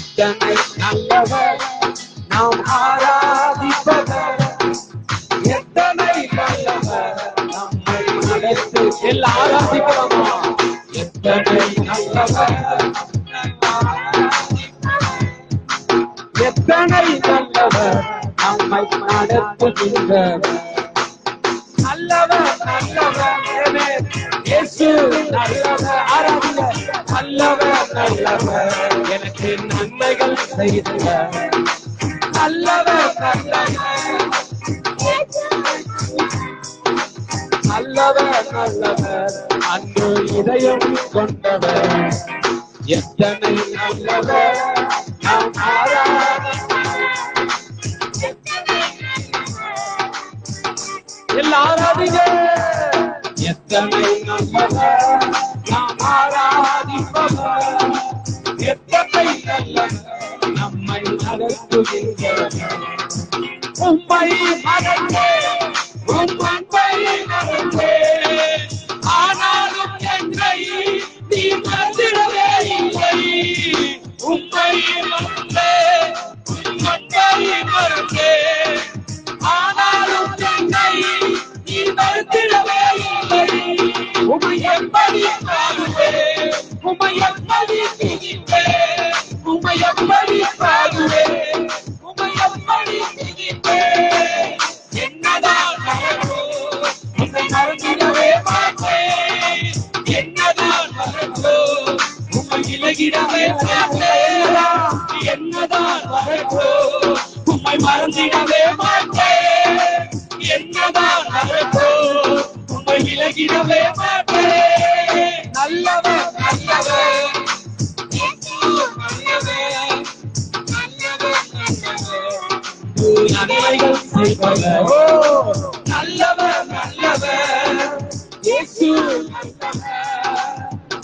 எத்தனை நல்லவர் நாம் ஆராதிப்பவர் எத்தனை நல்லவர் நம்மை நடத்து எல்லாம் ஆராதிக்கிறோமா எத்தனை நல்லவர். எத்தனை நல்லவர் நம்மை நடத்துகின்றவர் நல்லவர் நல்லவர் நல்லவர் ஆராதிங்க நல்லவர் நல்லவர். எனக்கு நன்மைகள் செய்த நல்லவர் நல்லவர் நல்லவர் நல்லவர் இதயம் கொண்டவர் எத்தனை நல்லவர் நாம் ஆராதனை. எத்தனை நல்லவர் நாம் ஆராதிப்பவர். விலகிடவே மாட்டேன் என்னதான் நடக்கோ உண்மை விலகிடவே மாட்டேன் நல்லவன் நல்லவன் நன்மைகள் செய்பவர். நல்லவர் நல்லவர். இயேசு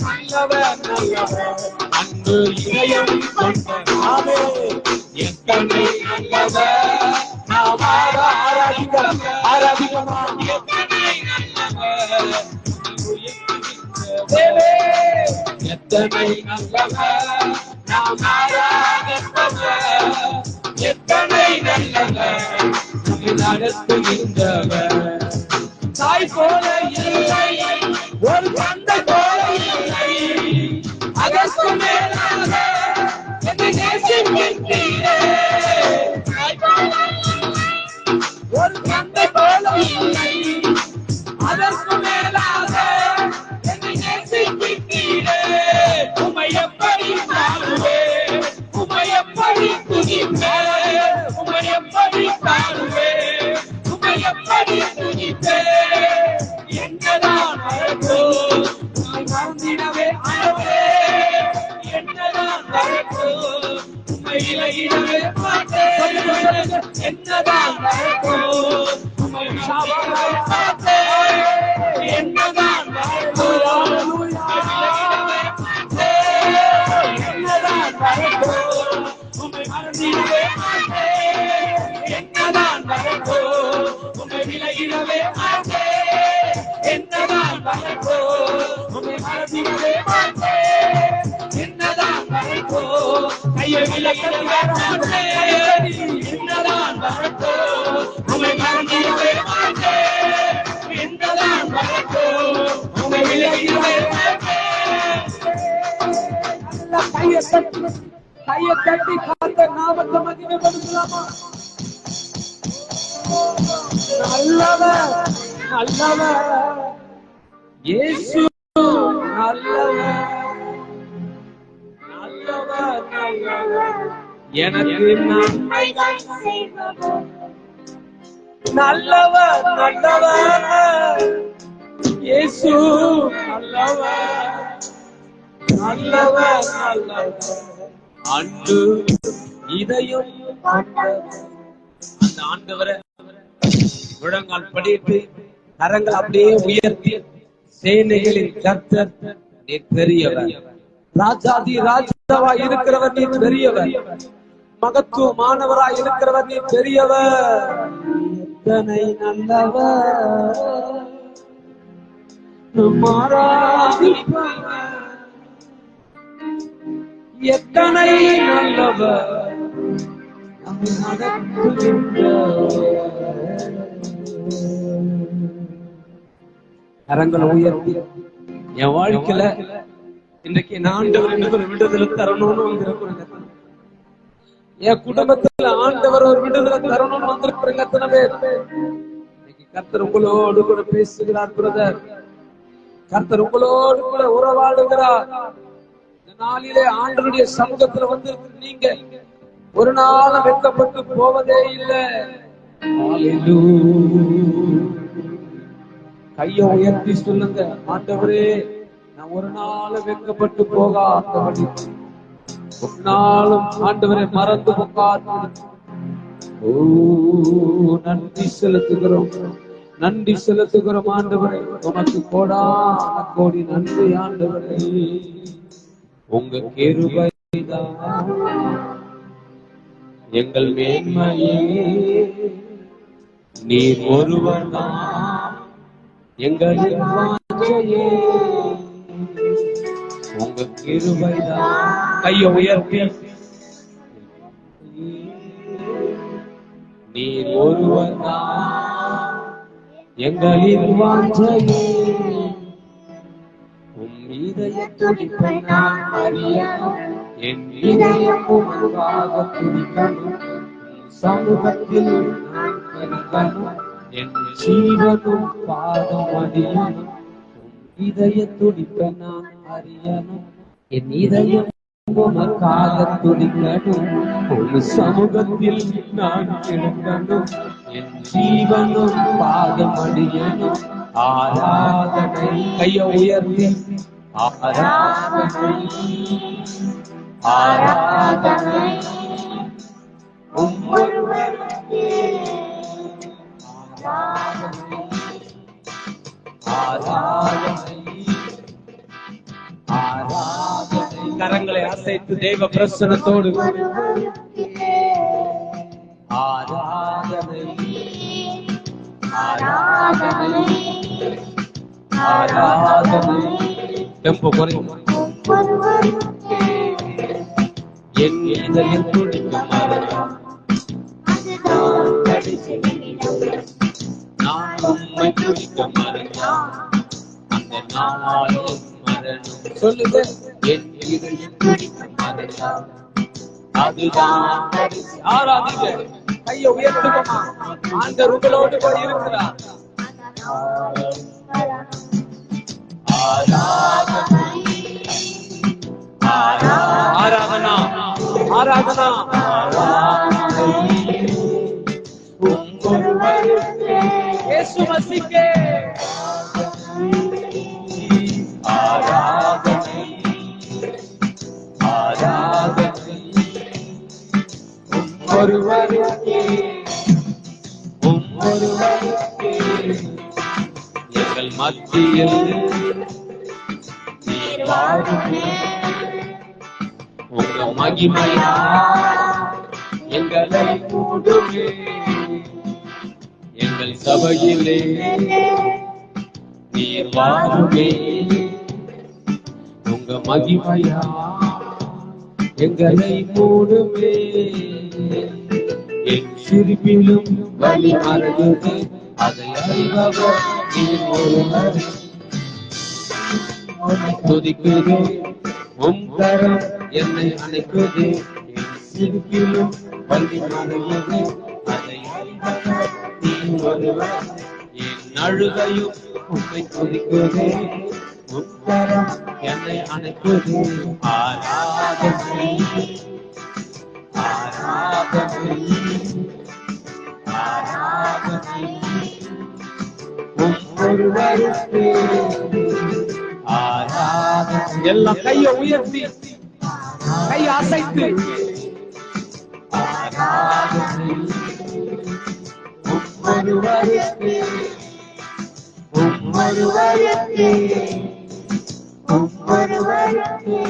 நல்லவர் நல்லவர். அன்பு இதயம் கொண்ட எத்தனை எத்தனை நல்லவர் நாம் ஆராதிப்பவர் எத்தனை நல்லவர் நம்மை நடத்துகின்றவர் தாய் போல இல்லை. என்னதான் என்னதான் என்னதான் வரப்போ உமை விலகிடவே என்னதான் வரப்போ உமை மறந்திடவே என்னதான் வரப்போ கையை விலகிடவே மாட்டேன் கையை தட்டி கையை தட்டி காத்த நாமத்தை மகிமைப்படுத்தலாமா நல்லவர் நல்லவர் இயேசு நல்லவர் நல்லவர் நல்லவர் எனக்கு நன்மைகள் நல்லவர் நல்லவர் இயேசு நல்லவர் நல்லவர் நல்லவர் அன்பு அந்த ஆண்டவரை முழங்கால் படிட்டு கரங்கள் அப்படியே உயர்த்தி சேனைகளின் கர்த்தர் நீ பெரியவர் ராஜாதி ராஜாவா இருக்கிறவர் நீ பெரியவர் மகத்துவமானவரா இருக்கிறவர் நீ பெரியவர் எத்தனை நல்லவர் மாறாதிப்பவர் எத்தனை நல்லவர் கரங்களை உயர்த்தி. என் வாழ்க்கையில இன்றைக்கு என் ஆண்டவர் எனக்கு ஒரு விடுதலை தரணும்னு வந்திருக்கிறேன் என் குடும்பத்துல ஆண்டவர் ஒரு விடுதலை தரணும்னு வந்திருக்கிறேன் எத்தனை பேர்? இன்னைக்கு கர்த்தர் உங்களோடு கூட பேசுகிறார் பிரதர். கர்த்தர் உங்களோடு கூட உறவாடுகிறார். நாளிலே ஆண்டனுடைய சமூகத்துல வந்து நீங்க ஒரு நாள் வெட்கப்பட்டு போவதே இல்லை. கைய உயர்த்தி சொல்லுங்க ஆண்டவரே நான் ஒரு நாள் வெட்கப்பட்டு போகாதபடி ஒரு நாளும் ஆண்டவரை மறந்து போகாத ஓ நன்றி செலுத்துகிறோம். நன்றி செலுத்துகிறோம் ஆண்டவரே. உனக்கு கோடான கோடி நன்றி ஆண்டவரே. உங்க கிருபைதான் எங்கள் மேன்மையே. நீர் ஒருவர் தான் எங்களின் வாஞ்சையே உங்க கிருபைதான் கையை உயர்த்தி நீர் ஒருவர் தான் எங்களின் வாஞ்சையே. துடிப்பை நான் அறியணும் என் இதயம் உருவாக துடிக்கணும் சமூகத்தில் நான் கனிக்கணும் என் ஜீவனும் பாதம் அறியணும் இதய துடிப்பை நான் அறியணும் என் இதயம் உமக்காக துடிக்கணும். உம் சமூகத்தில் நான் கிடக்கணும் என் ஜீவனும் பாதம் அடியணும் ஆராதனை கைய உயர்த்தி ஆராதனை. ஆராதனை ஆராதனை கரங்களை அசைத்து தெய்வ பிரசனத்தோடு ஆராதனை. ஆராதனை. ஆராதனை. டெம்போ குறையும் என் இதயம் துடிக்கும் நான் கடைசி துடிக்க மறந்தான் அந்த நாளும் மரணம் சொல்லுங்க என் இதயம் துடிக்க மறந்தான் அதுதான் ஆராதிங்க கையை உயர்த்துக்கமா அந்த ரூபலோடு கூட இருக்கிறார் ஆரா ஒருவருக்கே எங்கள் மத்தியில் உங்க மகிமையா? எங்களை கூடுமே. எங்கள் சபையிலே நீர் வாருமே உங்க மகிமையா? எங்களை மூடுமே என் சிரிப்பிலும் வழி மறையுது அதை அறிபவர் நீர் ஒருவர் துதிக்குது. உம் கரம் என்னை அணைக்குது. என் சிரிப்பிலும் வழி மறையுது அதை அறிபவர் நீர் ஒருவர் என் அழுகையும் உண்மை துதிக்குது. உம் கரம் என்னை அணைக்குது. ஆராதனை எல்லாம் கைய உயர்த்தி கைய அசைத்து ஒவ்வொருவருக்கு ஒவ்வொருவருக்கு ஒவ்வொருவருக்கு